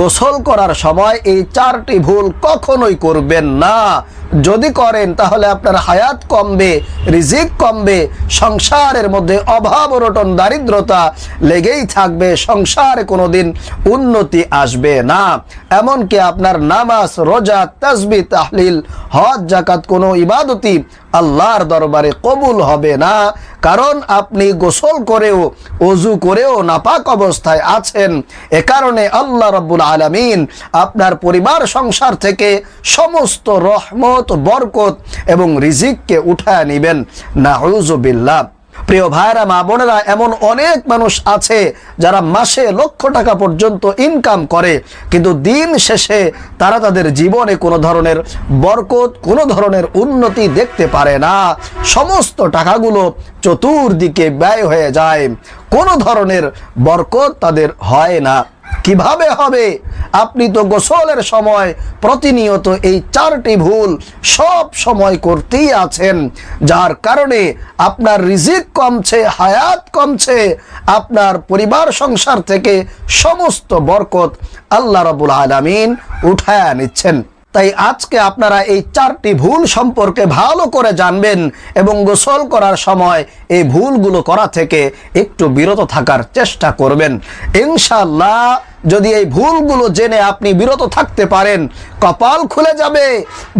গোসল করার সময় এই চারটি ভুল কখনোই করবেন না। যদি করেন, তাহলে আপনার হায়াত কমবে, রিজিক কমবে, সংসারের মধ্যে অভাব, অনটন, দারিদ্রতা লেগেই থাকবে, সংসারে কোনোদিন উন্নতি আসবে না। এমনকি আপনার নামাজ, রোজা, তাসবি, তাহলিল, হজ জাকাত কোনো ইবাদতি আল্লাহর দরবারে কবুল হবে না। কারণ আপনি গোসল করেও, অজু করেও নাপাক অবস্থায় আছেন। এ কারণে আল্লাহ রব্বুল আলমিন আপনার পরিবার সংসার থেকে সমস্ত রহমত, বরকত এবং রিজিককে উঠায় নেবেন। নাউজুবিল্লাহ প্রিয় ভাইরা মা বোনেরা, এমন অনেক মানুষ আছে যারা মাসে লক্ষ টাকা পর্যন্ত ইনকাম করে, কিন্তু দিন শেষে তারা তাদের জীবনে কোনো ধরনের বরকত, কোনো ধরনের উন্নতি দেখতে পারে না। সমস্ত টাকাগুলো চতুর্দিকে ব্যয় হয়ে যায়। কোনো ধরনের বরকত তাদের হয় না। কীভাবে হবে? আপনি তো গোসলের সময় প্রতিনিয়ত এই চারটি ভুল সব সময় করতেই আছেন। যার কারণে আপনার রিজিক কমছে, হায়াত কমছে, আপনার পরিবার, সংসার থেকে সমস্ত বরকত আল্লাহ রবুল আলমিন উঠায় নিচ্ছেন। তাই আজকে আপনারা এই চারটি ভুল সম্পর্কে ভালো করে জানবেন এবং গোসল করার সময় এই ভুলগুলো করা থেকে একটু বিরত থাকার চেষ্টা করবেন। ইনশাল্লাহ যদি এই ভুলগুলো জেনে আপনি বিরত থাকতে পারেন, কপাল খুলে যাবে,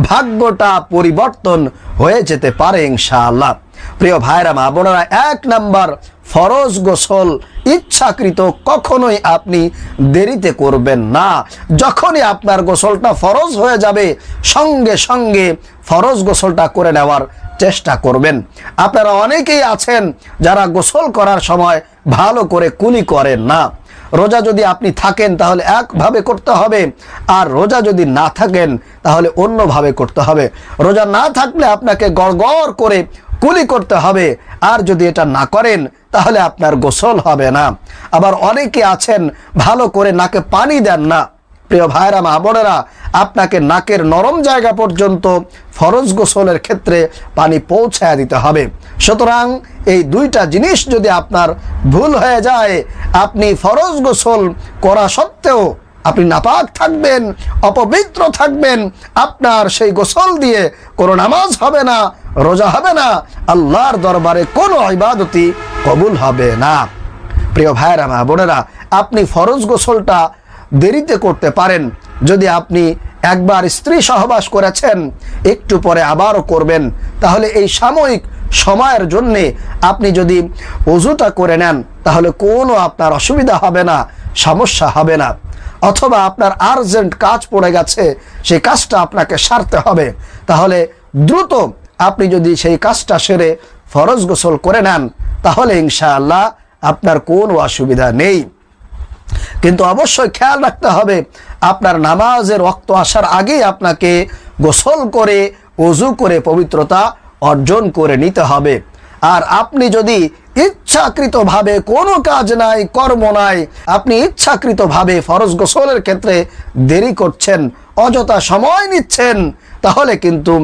ভাগ্যটা পরিবর্তন হয়ে যেতে পারে ইনশাআল্লাহ। প্রিয় ভাইরা, মা বোনেরা, এক নাম্বার ফরজ গোসল ইচ্ছাকৃত কখনোই আপনি দেরিতে করবেন না। যখনই আপনার গোসলটা ফরজ হয়ে যাবে, সঙ্গে সঙ্গে ফরজ গোসলটা করে নেওয়ার চেষ্টা করবেন। আপনারা অনেকেই আছেন যারা গোসল করার সময় ভালো করে কুলি করেন না। রোজা যদি আপনি থাকেন, তাহলে একভাবে করতে হবে। আর রোজা যদি না থাকেন, তাহলে অন্যভাবে করতে হবে। রোজা না থাকলে আপনাকে গড়গড় করে কুলি করতে হবে। আর যদি এটা না করেন, তাহলে আপনার গোসল হবে না। আবার অনেকে আছেন, ভালো করে নাকে পানি দেন না। প্রিয় ভাইরা, মা বোনেরা, আপনাকে নাকের নরম জায়গা পর্যন্ত ফরজ গোসলের ক্ষেত্রে পানি পৌঁছায় দিতে হবে। সুতরাং এই দুইটা জিনিস যদি আপনার ভুল হয়ে যায়, আপনি ফরজ গোসল করা সত্ত্বেও আপনি নাপাক থাকবেন, অপবিত্র থাকবেন, আপনার সেই গোসল দিয়ে কোনো নামাজ হবে না, রোজা হবে না, আল্লাহর দরবারে কোনো ইবাদতি কবুল হবে না। প্রিয় ভাইরা, মা বোনেরা, আপনি ফরজ গোসলটা দেরিতে করতে পারেন। যদি আপনি একবার স্ত্রী সহবাস করেছেন, একটু পরে আবারও করবেন। তাহলে এই সাময়িক সময়ের জন্যে আপনি যদি অজুটা করে নেন, তাহলে কোনো আপনার অসুবিধা হবে না, সমস্যা হবে না। অথবা আপনার আর্জেন্ট কাজ পড়ে গেছে সেই কাজটা আপনাকে সারতে হবে। তাহলে দ্রুত আপনি যদি সেই কাজটা সেরে ফরজ গোসল করে নেন, তাহলে ইনশাআল্লাহ আপনার কোনো অসুবিধা নেই। কিন্তু অবশ্যই খেয়াল রাখতে হবে, আপনার নামাজের রক্ত আসার আগেই আপনাকে গোসল করে অজু করে, পবিত্রতা অর্জন করে নিতে হবে। আর আপনি যদি ইচ্ছাকৃতভাবে কোনো কাজ নাই, কর্ম নাই, আপনি ইচ্ছাকৃতভাবে ফরজ গোসলের ক্ষেত্রে দেরি করছেন, অযথা সময় নিচ্ছেন, তাহলে কিন্তু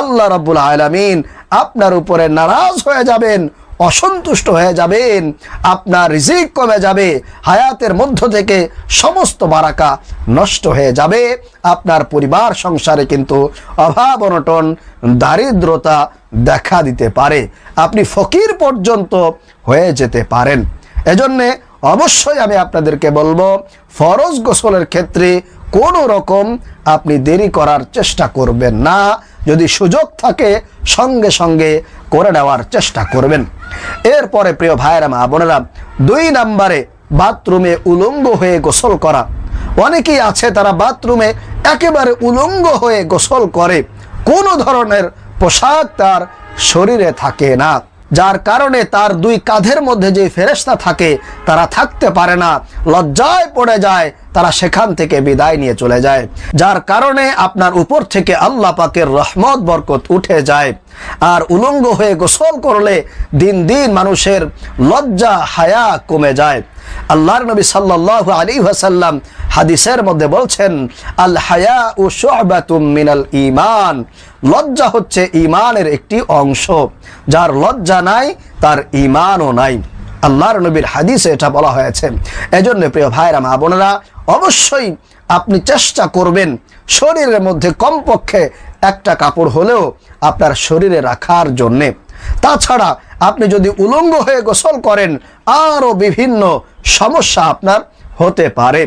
আল্লাহ রাব্বুল আলামিন আপনার উপরে নারাজ হয়ে যাবেন। অসন্তুষ্ট হয়ে যাবেন, আপনার রিজিক কমে যাবে, হায়াতের মধ্য থেকে সমস্ত বারাকা নষ্ট হয়ে যাবে, আপনার পরিবার সংসারে কিন্তু অভাব অনটন, দারিদ্রতা দেখা দিতে পারে। আপনি ফকির পর্যন্ত হয়ে যেতে পারেন। এজন্যে অবশ্যই আমি আপনাদেরকে বলব, ফরজ গোসলের ক্ষেত্রে কোনো রকম আপনি দেরি করার চেষ্টা করবেন না। যদি সুযোগ থাকে, সঙ্গে সঙ্গে করে নেওয়ার চেষ্টা করবেন। এরপরে প্রিয় ভাইয়েরা, মা বোনেরা, দুই নাম্বারে বাথরুমে উলঙ্গ হয়ে গোসল করা। অনেকেই আছে তারা বাথরুমে একেবারে উলঙ্গ হয়ে গোসল করে। কোনো ধরনের পোশাক তার শরীরে থাকে না। যার কারণে তার দুই কাঁধের মধ্যে যে ফেরেস্তা থাকে, তারা থাকতে পারে না। লজ্জায় পড়ে যায় তারা সেখান থেকে বিদায় নিয়ে চলে যায়, যার কারণে আপনার উপর থেকে আল্লাহ পাকের রহমত, বরকত উঠে যায়। আর উলঙ্গ হয়ে গোসল করলে দিন দিন মানুষের লজ্জা, হায়া কমে যায়। আল্লাহর নবী সাল্লাল্লাহু আলী ওয়াসাল্লাম হাদিসের মধ্যে বলছেন, আল হায়া ও মিনাল ঈমান। লজ্জা হচ্ছে ঈমানের একটি অংশ। যার লজ্জা নাই, তার ঈমানও নাই। আল্লাহর নবীর হাদিসে এটা বলা হয়েছে। এজন্য প্রিয় ভাইরা, মা বোনেরা, অবশ্যই আপনি চেষ্টা করবেন শরীরের মধ্যে কমপক্ষে একটা কাপড় হলেও আপনার শরীরে রাখার জন্যে। তাছাড়া আপনি যদি উলঙ্গ হয়ে গোসল করেন, আরও বিভিন্ন সমস্যা আপনার হতে পারে।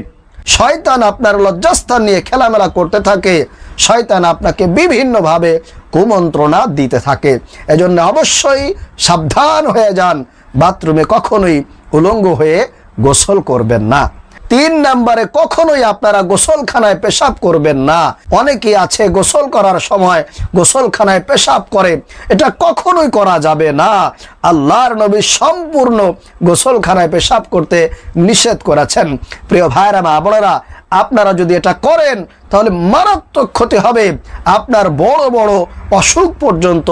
শয়তান আপনার লজ্জাস্থান নিয়ে খেলামেলা করতে থাকে, শয়তান আপনাকে বিভিন্নভাবে কুমন্ত্রণা দিতে থাকে। এজন্য অবশ্যই সাবধান হয়ে যান বাথরুমে কখনোই উলঙ্গ হয়ে গোসল করবেন না। তিন নম্বরে কখনোই আপনারা গোসলখানায় পেশাব করবেন না। অনেকেই আছে গোসল করার সময় গোসলখানায় পেশাব করে। এটা কখনোই করা যাবে না। আল্লাহর নবী সম্পূর্ণ গোসলখানায় পেশাব করতে নিষেধ করেছেন। প্রিয় ভাইরা মা বোনেরা, আপনারা যদি এটা করেন, তাহলে মারাত্মক ক্ষতি হবে। আপনার বড় বড় অসুখ পর্যন্ত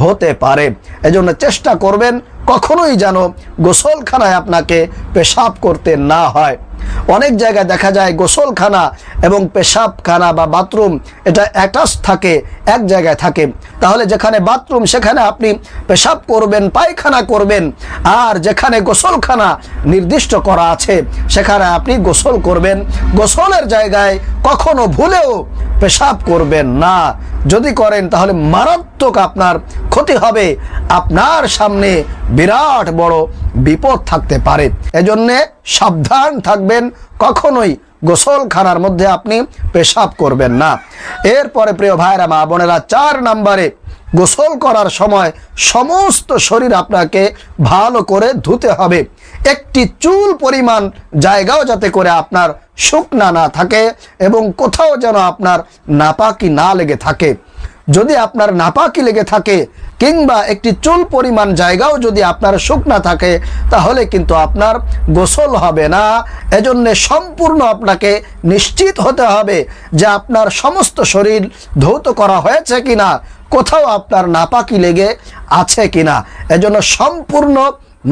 হতে পারে। এজন্য চেষ্টা করবেন কখনোই যেন গোসলখানায় আপনাকে পেশাব করতে না হয়। অনেক জায়গায় দেখা যায় গোসলখানা এবং পেশাবখানা বা বাথরুম, এটা অ্যাটাচ থাকে, এক জায়গায় থাকে। তাহলে যেখানে বাথরুম, সেখানে আপনি পেশাব করবেন, পায়খানা করবেন, আর যেখানে গোসলখানা নির্দিষ্ট করা আছে, সেখানে আপনি গোসল করবেন। গোসলের জায়গায় কখনো ভুলেও পেশাব করবেন না। যদি করেন, তাহলে মারাত্মক আপনার ক্ষতি হবে। আপনার সামনে বিরাট বড় বিপদ থাকতে পারে। এজন্যে সাবধান থাকবেন, কখনোই গোসলখানার মধ্যে আপনি পেশাব করবেন না। এরপরে প্রিয় ভাইরা, মা বোনেরা, চার নাম্বারে গোসল করার সময় সমস্ত শরীর আপনাকে ভালো করে ধুতে হবে। একটি চুল পরিমাণ জায়গাও যাতে করে আপনার শুকনা না থাকে এবং কোথাও যেন আপনার নাপাকি না লেগে থাকে। যদি আপনার নাপাকি লেগে থাকে কিংবা একটি চুল পরিমাণ জায়গাও যদি আপনার শুকনা থাকে, তাহলে কিন্তু আপনার গোসল হবে না। এজন্যে সম্পূর্ণ আপনাকে নিশ্চিত হতে হবে যে আপনার সমস্ত শরীর ধৌত করা হয়েছে কিনা, কোথাও আপনার নাপাকি লেগে আছে কি না এজন্য সম্পূর্ণ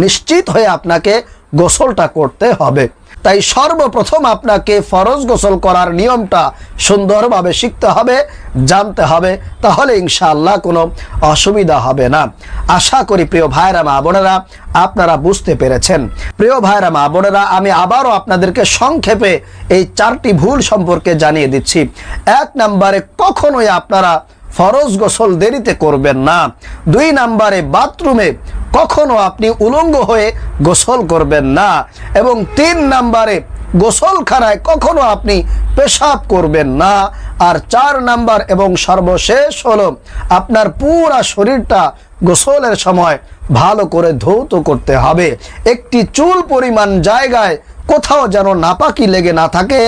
নিশ্চিত হয়ে আপনাকে গোসলটা করতে হবে। তাই সর্বপ্রথম আপনাকে ফরজ গোসল করার নিয়মটা সুন্দরভাবে শিখতে হবে, জানতে হবে, তাহলে ইনশাআল্লাহ কোনো অসুবিধা হবে না। আশা করি প্রিয় ভাইরা মা বোনেরা, আপনারা বুঝতে পেরেছেন। প্রিয় ভাইরা মা বোনেরা, আমি আবারও আপনাদেরকে সংক্ষেপে এই চারটি ভুল সম্পর্কে জানিয়ে দিচ্ছি। এক নম্বরে, কখনোই আপনারা ফরজ গোসল দেরিতে করবেন না। দুই নাম্বারে বাথরুমে কখনো আপনি উলঙ্গ হয়ে গোসল করবেন না এবং তিন নাম্বারে গোসলখানায় কখনো আপনি পেশাব করবেন না। আর চার নাম্বার এবং সর্বশেষ হলো আপনার পুরা শরীরটা গোসলের সময় ভালো করে ধৌত করতে হবে। একটি চুল পরিমাণ জায়গায় কোথাও যেন নাপাকি লেগে না থাকে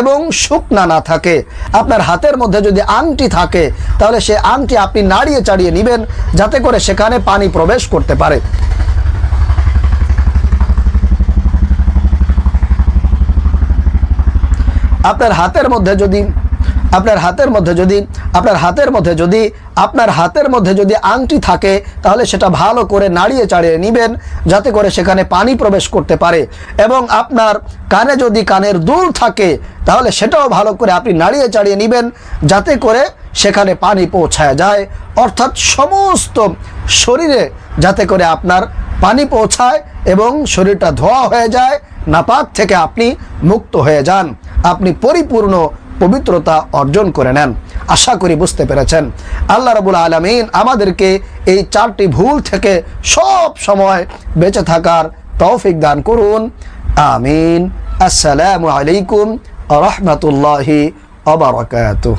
এবং শুকনা না থাকে। আপনার হাতের মধ্যে যদি আংটি থাকে, তাহলে সে আংটি আপনি নাড়িয়ে চাড়িয়ে নেবেন, যাতে করে সেখানে পানি প্রবেশ করতে পারে। আপনার হাতের মধ্যে যদি আপনার হাতের মধ্যে যদি, আপনার হাতের মধ্যে যদি, আপনার হাতের মধ্যে যদি আংটি থাকে, তাহলে সেটা ভালো করে নাড়িয়ে চাড়িয়ে নেবেন, যাতে করে সেখানে পানি প্রবেশ করতে পারে। এবং আপনার কানে যদি কানের দুল থাকে, তাহলে সেটাও ভালো করে আপনি নাড়িয়ে চাড়িয়ে নেবেন, যাতে করে সেখানে পানি পৌঁছায় যায়। অর্থাৎ সমস্ত শরীরে যাতে করে আপনার পানি পৌঁছায় এবং শরীরটা ধোয়া হয়ে যায়, নাপাক থেকে আপনি মুক্ত হয়ে যান। আপনি পরিপূর্ণ পবিত্রতা অর্জন করে নেন। আশা করি বুঝতে পেরেছেন। আল্লাহ রবুল আলমিন আমাদেরকে এই চারটি ভুল থেকে সব সময় বেঁচে থাকার তৌফিক দান করুন। আমিন। আসসালামু আলাইকুম রহমতুল্লাহি অবরকাতুহ